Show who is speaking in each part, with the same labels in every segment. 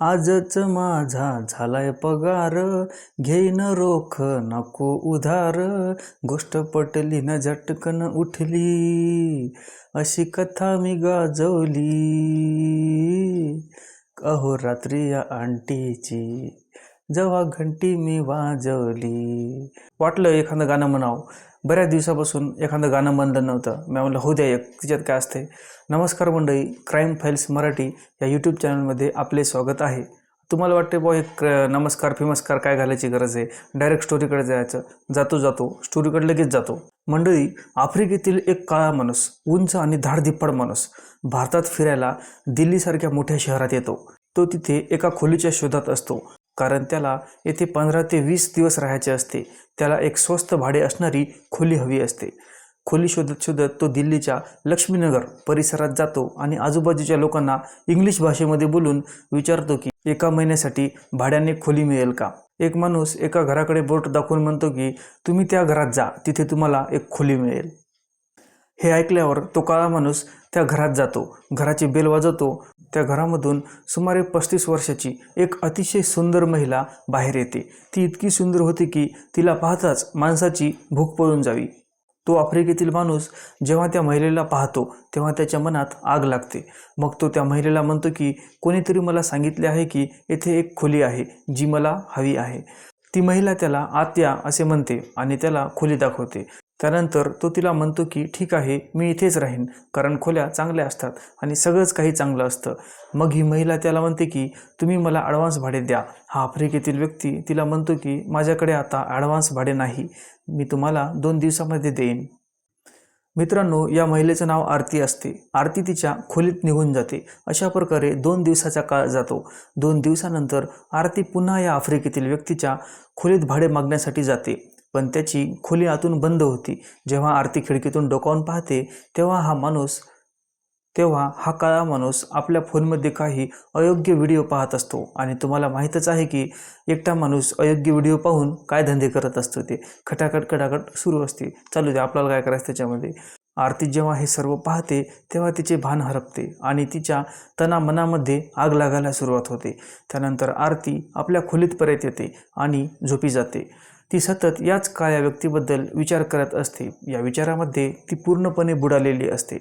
Speaker 1: आजच माझा झालाय पगार. घेईन रोख नको उधार. गोष्ट पटली न झटकन उठली. अशी कथा मी गाजवली. अहो रात्री या आंटीची जेव्हा घंटी मी वाजवली. वाटलं एखादं गाणं म्हणावं. बऱ्याच दिवसापासून एखादं गाणं बनलं नव्हतं. मी म्हणलं हो द्या एक तिच्यात काय असते नमस्कार मंडळी क्राईम फाईल्स मराठी या यूट्यूब चॅनलमध्ये आपले स्वागत आहे. तुम्हाला वाटते बुवा एक नमस्कार फिमस्कार काय घालायची गरज आहे? डायरेक्ट स्टोरीकडे जायचं. जातो जातो. स्टोरीकडे लगेच जातो. मंडळी आफ्रिकेतील एक काळा माणूस उंच आणि धाडधिप्पड माणूस भारतात फिरायला दिल्लीसारख्या मोठ्या शहरात येतो. तो तिथे एका खोलीच्या शोधात असतो. कारण त्याला येथे पंधरा ते वीस दिवस राहायचे असते. त्याला एक स्वस्त भाडे असणारी खोली हवी असते. खोली शोधत शोधत तो दिल्लीच्या लक्ष्मीनगर परिसरात जातो आणि आजूबाजूच्या लोकांना इंग्लिश भाषेमध्ये बोलून विचारतो की एका महिन्यासाठी भाड्याने खोली मिळेल का? एक माणूस एका घराकडे बोट दाखवून म्हणतो की तुम्ही त्या घरात जा तिथे तुम्हाला एक खोली मिळेल. हे ऐकल्यावर तो काळा माणूस त्या घरात जातो. घराची बेल वाजवतो. त्या घरामधून सुमारे पस्तीस वर्षाची एक अतिशय सुंदर महिला बाहेर येते. ती इतकी सुंदर होती की तिला पाहताच माणसाची भूक पळून जावी. तो आफ्रिकेतील माणूस जेव्हा त्या महिलेला पाहतो तेव्हा त्याच्या मनात आग लागते. मग तो त्या महिलेला म्हणतो की कोणीतरी मला सांगितले आहे की येथे एक खोली आहे जी मला हवी आहे. ती महिला त्याला आत्या असे म्हणते आणि त्याला खोली दाखवते. त्यानंतर तो तिला म्हणतो की ठीक आहे मी इथेच राहीन कारण खोल्या चांगल्या असतात आणि सगळंच काही चांगलं असतं. मग ही महिला त्याला म्हणते की तुम्ही मला ॲडव्हान्स भाडे द्या. हा आफ्रिकेतील व्यक्ती तिला म्हणतो की माझ्याकडे आता ॲडव्हान्स भाडे नाही मी तुम्हाला दोन दिवसामध्ये देईन. मित्रांनो या महिलेचं नाव आरती असते. आरती तिच्या खोलीत निघून जाते. अशा प्रकारे दोन दिवसाचा काळ जातो. दोन दिवसानंतर आरती पुन्हा या आफ्रिकेतील व्यक्तीच्या खोलीत भाडे मागण्यासाठी जाते. पण त्याची खोली आतून बंद होती. जेव्हा आरती खिडकीतून डोकावून पाहते तेव्हा हा माणूस तेव्हा हा काळा माणूस आपल्या फोनमध्ये काही अयोग्य व्हिडिओ पाहत असतो. आणि तुम्हाला माहीतच आहे की एकटा माणूस अयोग्य व्हिडिओ पाहून काय धंदे करत असतो ते. खटाखट खटाखट सुरू असते. चालू दे आपल्याला काय करायचं त्याच्यामध्ये? आरती जेव्हा हे सर्व पाहते तेव्हा तिचे भान हरपते आणि तिच्या तना मनामध्ये आग लागायला सुरुवात होते. त्यानंतर आरती आपल्या खोलीत परत येते आणि झोपी जाते. ती सतत याच काळ्या व्यक्तीबद्दल विचार करत असते. या विचारामध्ये ती पूर्णपणे बुडालेली असते.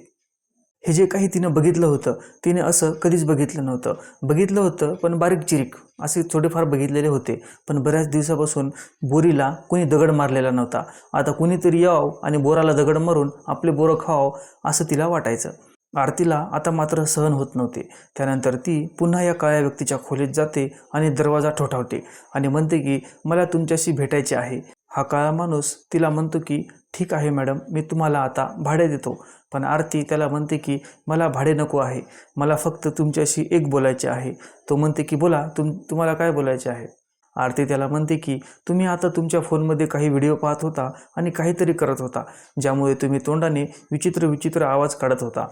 Speaker 1: हे जे काही तिनं बघितलं होतं तिने असं कधीच बघितलं नव्हतं. बघितलं होतं पण बारीक चिरीक असे थोडेफार बघितलेले होते. पण बऱ्याच दिवसापासून बोरीला कोणी दगड मारलेला नव्हता. आता कुणीतरी यावं आणि बोराला दगड मारून आपले बोरं खावं असं तिला वाटायचं. आरतीला आता मात्र सहन होत नव्हते. त्यानंतर ती पुन्हा या काळ्या व्यक्तीच्या खोलीत जाते आणि दरवाजा ठोठावते आणि म्हणते की मला तुमच्याशी भेटायचे आहे. हा काळा माणूस तिला म्हणतो की ठीक आहे मॅडम मी तुम्हाला आता भाडे देतो. पण आरती त्याला म्हणते की मला भाडे नको आहे. मला फक्त तुमच्याशी एक बोलायचे आहे. तो म्हणते की बोला तुम तुम्हाला काय बोलायचे आहे? आरती त्याला म्हणते की तुम्ही आता तुमच्या फोनमध्ये काही व्हिडिओ पाहत होता आणि काहीतरी करत होता ज्यामुळे तुम्ही तोंडाने विचित्र विचित्र आवाज काढत होता.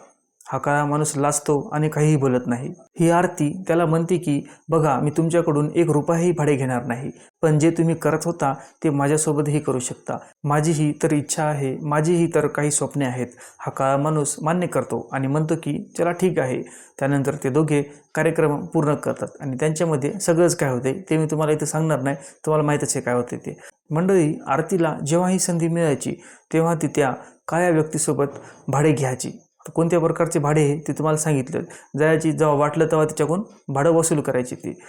Speaker 1: हा काळा माणूस लाजतो आणि काहीही बोलत नाही. ही आरती त्याला म्हणते की बघा मी तुमच्याकडून एक रुपयाही भाडे घेणार नाही. पण जे तुम्ही करत होता ते माझ्यासोबतही करू शकता. माझीही तर इच्छा आहे माझीही तर काही स्वप्ने आहेत. हा काळा माणूस मान्य करतो आणि म्हणतो की चला ठीक आहे. त्यानंतर ते दोघे कार्यक्रम पूर्ण करतात आणि त्यांच्यामध्ये सगळंच काय होते ते मी तुम्हाला इथे सांगणार नाही. तुम्हाला माहीतच आहे काय होते ते. मंडळी आरतीला जेव्हा ही संधी मिळायची तेव्हा ती त्या काळ्या व्यक्तीसोबत भाडे घ्यायची. कोणत्या प्रकारचे भाडे आहे ते तुम्हाला सांगितलं. जायची जेव्हा वाटलं तेव्हा तिच्याकडून भाडं वसूल करायची ती.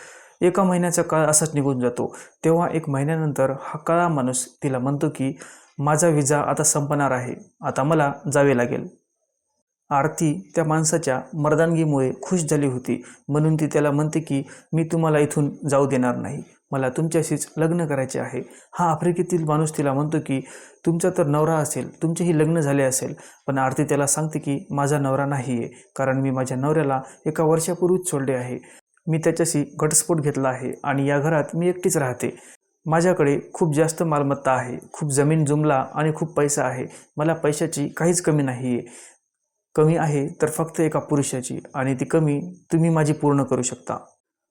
Speaker 1: एका महिन्याचा काळ असाच निघून जातो. तेव्हा एक महिन्यानंतर हा काळा माणूस तिला म्हणतो की माझा विजा आता संपणार आहे. आता मला जावे लागेल. आरती त्या माणसाच्या मर्दानगीमुळे खुश झाली होती. म्हणून ती त्याला म्हणते की मी तुम्हाला इथून जाऊ देणार नाही. मला तुमच्याशीच लग्न करायचे आहे. हा आफ्रिकेतील माणूस तिला म्हणतो की तुमचा तर नवरा असेल तुमचेही लग्न झाले असेल पण आरती त्याला सांगते की माझा नवरा नाही आहे कारण मी माझ्या नवऱ्याला एका वर्षापूर्वीच सोडले आहे. मी त्याच्याशी घटस्फोट घेतला आहे आणि या घरात मी एकटीच राहते. माझ्याकडे खूप जास्त मालमत्ता आहे खूप जमीन जुमला आणि खूप पैसा आहे. मला पैशाची काहीच कमी नाही आहे कमी आहे तर फक्त एका पुरुषाची आणि ती कमी तुम्ही माझी पूर्ण करू शकता.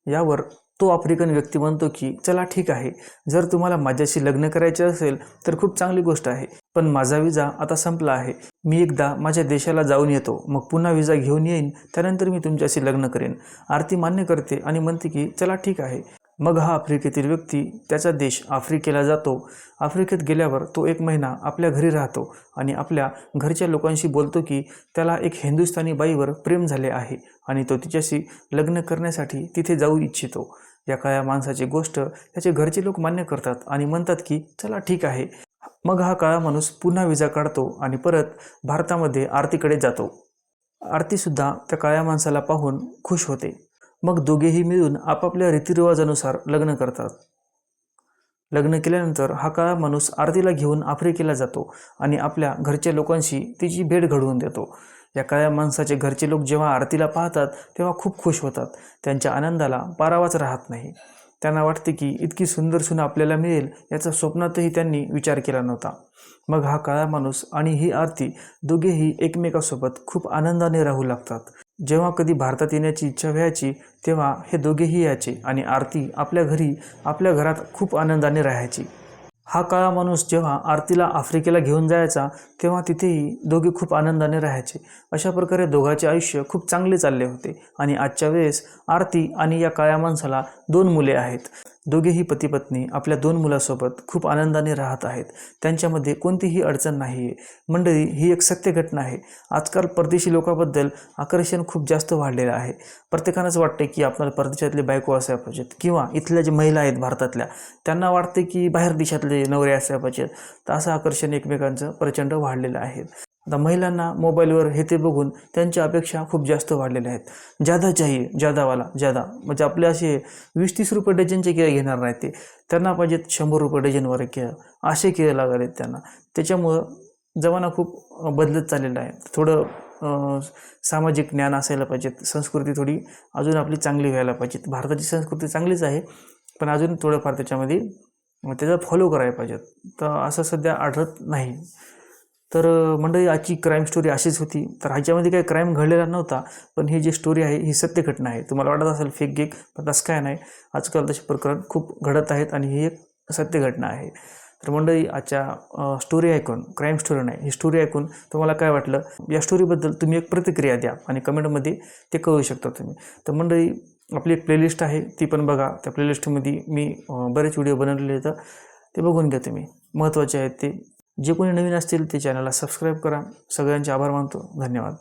Speaker 1: यावर तो आफ्रिकन व्यक्ती म्हणतो की चला ठीक आहे. जर तुम्हाला माझ्याशी लग्न करायचे असेल तर खूप चांगली गोष्ट आहे. पण माझा विजा आता संपला आहे. मी एकदा माझ्या देशाला जाऊन येतो. मग पुन्हा विजा घेऊन येईन. त्यानंतर मी तुमच्याशी लग्न करेन. आरती मान्य करते आणि म्हणते की चला ठीक आहे. मग हा आफ्रिकेतील व्यक्ती त्याचा देश आफ्रिकेला जातो. आफ्रिकेत गेल्यावर तो एक महिना आपल्या घरी राहतो आणि आपल्या घरच्या लोकांशी बोलतो की त्याला एक हिंदुस्थानी बाईवर प्रेम झाले आहे आणि तो तिच्याशी लग्न करण्यासाठी तिथे जाऊ इच्छितो. या काळ्या माणसाची गोष्ट त्याचे घरचे लोक मान्य करतात आणि म्हणतात की चला ठीक आहे. मग हा काळा माणूस पुन्हा विजा काढतो आणि परत भारतामध्ये आरतीकडे जातो. आरतीसुद्धा त्या काळ्या माणसाला पाहून खुश होते. मग दोघेही मिळून आपापल्या रीतिरिवाजानुसार लग्न करतात. लग्न केल्यानंतर हा काळा माणूस आरतीला घेऊन आफ्रिकेला जातो आणि आपल्या घरच्या लोकांशी तिची भेट घडवून देतो. या काळ्या माणसाचे घरचे लोक जेव्हा आरतीला पाहतात तेव्हा खूप खुश होतात. त्यांच्या आनंदाला पारावाच राहत नाही. त्यांना वाटते की इतकी सुंदर सून आपल्याला मिळेल याचा स्वप्नातही त्यांनी विचार केला नव्हता. मग हा काळा माणूस आणि ही आरती दोघेही एकमेकासोबत खूप आनंदाने राहू लागतात. जेव्हा कधी भारतात येण्याची इच्छा व्हायची तेव्हा हे दोघेही यायचे आणि आरती आपल्या घरी आपल्या घरात खूप आनंदाने राहायची. हा काळा माणूस जेव्हा आरतीला आफ्रिकेला घेऊन जायचा तेव्हा तिथेही दोघे खूप आनंदाने राहायचे. अशा प्रकारे दोघांचे आयुष्य खूप चांगले चालले होते आणि आजच्या वेळेस आरती आणि या काळ्या माणसाला दोन मुले आहेत. दोघेही पतीपत्नी आपल्या दोन मुलासोबत खूप आनंदाने राहत आहेत. त्यांच्यामध्ये कोणतीही अडचण नाही आहे मंडळी ही एक सत्य घटना आहे. आजकाल परदेशी लोकांबद्दल आकर्षण खूप जास्त वाढलेलं आहे. प्रत्येकानंच वाटते की आपल्याला परदेशातले बायको असायला पाहिजेत किंवा इथल्या ज्या महिला आहेत भारतातल्या त्यांना वाटते की बाहेर देशातले नवरे असायला पाहिजेत. तर असं आकर्षण एकमेकांचं प्रचंड वाढलेलं आहे. आता महिलांना मोबाईलवर हे ते बघून त्यांच्या अपेक्षा खूप जास्त वाढलेल्या आहेत. जादा चाहिए जादावाला जादा म्हणजे आपले असे वीस तीस रुपये डझनचे केळं घेणार नाही ते. त्यांना पाहिजेत शंभर रुपये डझनवर केळं. असे केळं लागले त्यांना. त्याच्यामुळं जमाना खूप बदलत चाललेला आहे. थोडं सामाजिक ज्ञान असायला पाहिजेत. संस्कृती थोडी अजून आपली चांगली व्हायला पाहिजेत. भारताची संस्कृती चांगलीच आहे पण अजून थोडंफार त्याच्यामध्ये त्याचा फॉलो करायला पाहिजेत. तर असं सध्या आढळत नाही. तर मंडळी आजची क्राईम स्टोरी अशीच होती. तर ह्याच्यामध्ये काही क्राईम घडलेला नव्हता पण ही जी स्टोरी आहे ही सत्य घटना आहे. तुम्हाला वाटत असेल फेक गेक पण तसं काय नाही. आजकाल तसे प्रकरण खूप घडत आहेत आणि ही एक सत्य घटना आहे. तर मंडळी आजच्या स्टोरी ऐकून क्राईम स्टोरी नाही ही स्टोरी ऐकून तुम्हाला काय वाटलं? या स्टोरीबद्दल तुम्ही एक प्रतिक्रिया द्या आणि कमेंटमध्ये ते कळू शकता तुम्ही. तर मंडळी आपली एक प्लेलिस्ट आहे ती पण बघा. त्या प्लेलिस्टमध्ये मी बरेच व्हिडिओ बनवलेले आहेत. ते बघून घ्या तुम्ही. महत्त्वाचे आहेत ते. जे कोणी नवीन असतील ते चॅनलला सबस्क्राईब करा. सगळ्यांचे आभार मानतो. धन्यवाद.